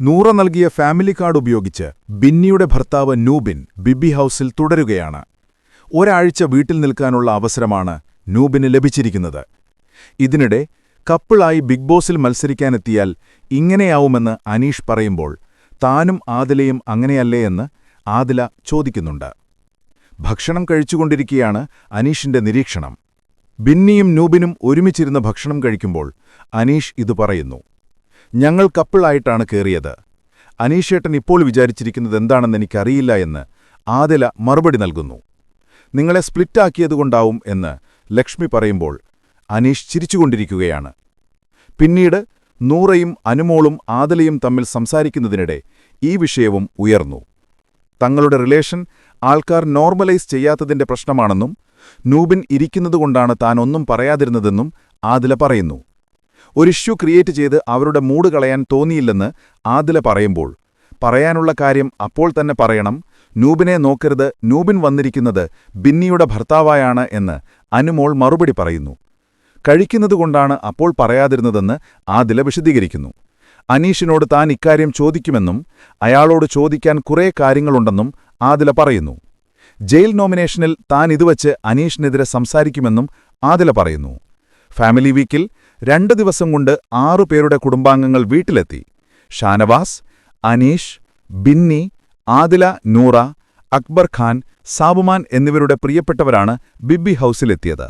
നൂറ നൽകിയ family card ഉപയോഗിച്ച് ബിന്നിയുടെ ഭർത്താവ് നൂബിൻ ബിബി ഹൗസിൽ തുടരുകയാണ്. ഒരാഴ്ച വീട്ടിൽ നിൽക്കാനുള്ള അവസരമാണ് നൂബിന് ലഭിച്ചിരിക്കുന്നത്. ഇതിനിടെ കപ്പിളായി ബിഗ് ബോസിൽ മത്സരിക്കാനെത്തിയാൽ ഇങ്ങനെയാവുമെന്ന് അനീഷ് പറയുമ്പോൾ താനും ആദിലയും അങ്ങനെയല്ലേ എന്ന് ആദില ചോദിക്കുന്നുണ്ട്. ഭക്ഷണം കഴിച്ചുകൊണ്ടിരിക്കുകയാണ് അനീഷിന്റെ നിരീക്ഷണം. ബിന്നിയും നൂബിനും ഒരുമിച്ചിരുന്ന് ഭക്ഷണം കഴിക്കുമ്പോൾ അനീഷ് ഇതു പറയുന്നു. ഞങ്ങൾ കപ്പിളായിട്ടാണ് കയറിയത് അനീഷേട്ടൻ ഇപ്പോൾ വിചാരിച്ചിരിക്കുന്നത് എന്താണെന്ന് എനിക്കറിയില്ല എന്ന് ആദില മറുപടി നൽകുന്നു. നിങ്ങളെ സ്പ്ലിറ്റാക്കിയതുകൊണ്ടാവും എന്ന് ലക്ഷ്മി പറയുമ്പോൾ അനീഷ് ചിരിച്ചുകൊണ്ടിരിക്കുകയാണ്. പിന്നീട് നൂറയും അനുമോളും ആദലയും തമ്മിൽ സംസാരിക്കുന്നതിനിടെ ഈ വിഷയവും ഉയർന്നു. തങ്ങളുടെ റിലേഷൻ ആൾക്കാർ നോർമലൈസ് ചെയ്യാത്തതിന്റെ പ്രശ്നമാണെന്നും നൂബിൻ ഇരിക്കുന്നതുകൊണ്ടാണ് താൻ ഒന്നും പറയാതിരുന്നതെന്നും ആദില പറയുന്നു. ഒരു ഇഷ്യൂ ക്രിയേറ്റ് ചെയ്ത് അവരുടെ മൂഡ് കളയാൻ തോന്നിയില്ലെന്ന് ആദില പറയുമ്പോൾ പറയാനുള്ള കാര്യം അപ്പോൾ തന്നെ പറയണം നൂബിനെ നോക്കരുത് നൂബിൻ വന്നിരിക്കുന്നത് ബിന്നിയുടെ ഭർത്താവായാണ് എന്ന് അനുമോൾ മറുപടി പറയുന്നു. കഴിക്കുന്നതുകൊണ്ടാണ് അപ്പോൾ പറയാതിരുന്നതെന്ന് ആദില വിശദീകരിക്കുന്നു. അനീഷിനോട് താൻ ഇക്കാര്യം ചോദിക്കുമെന്നും അയാളോട് ചോദിക്കാൻ കുറേ കാര്യങ്ങളുണ്ടെന്നും ആദില പറയുന്നു. ജയിൽ നോമിനേഷനിൽ താൻ ഇതുവച്ച് അനീഷിനെതിരെ സംസാരിക്കുമെന്നും ആദില പറയുന്നു. ഫാമിലി വീക്കിൽ രണ്ട് ദിവസം കൊണ്ട് ആറു പേരുടെ കുടുംബാംഗങ്ങൾ വീട്ടിലെത്തി. ഷാനവാസ് അനീഷ് ബിന്നി ആദില നൂറ അക്ബർ ഖാൻ സാബുമാൻ എന്നിവരുടെ പ്രിയപ്പെട്ടവരാണ് ബിബി ഹൗസിലെത്തിയത്.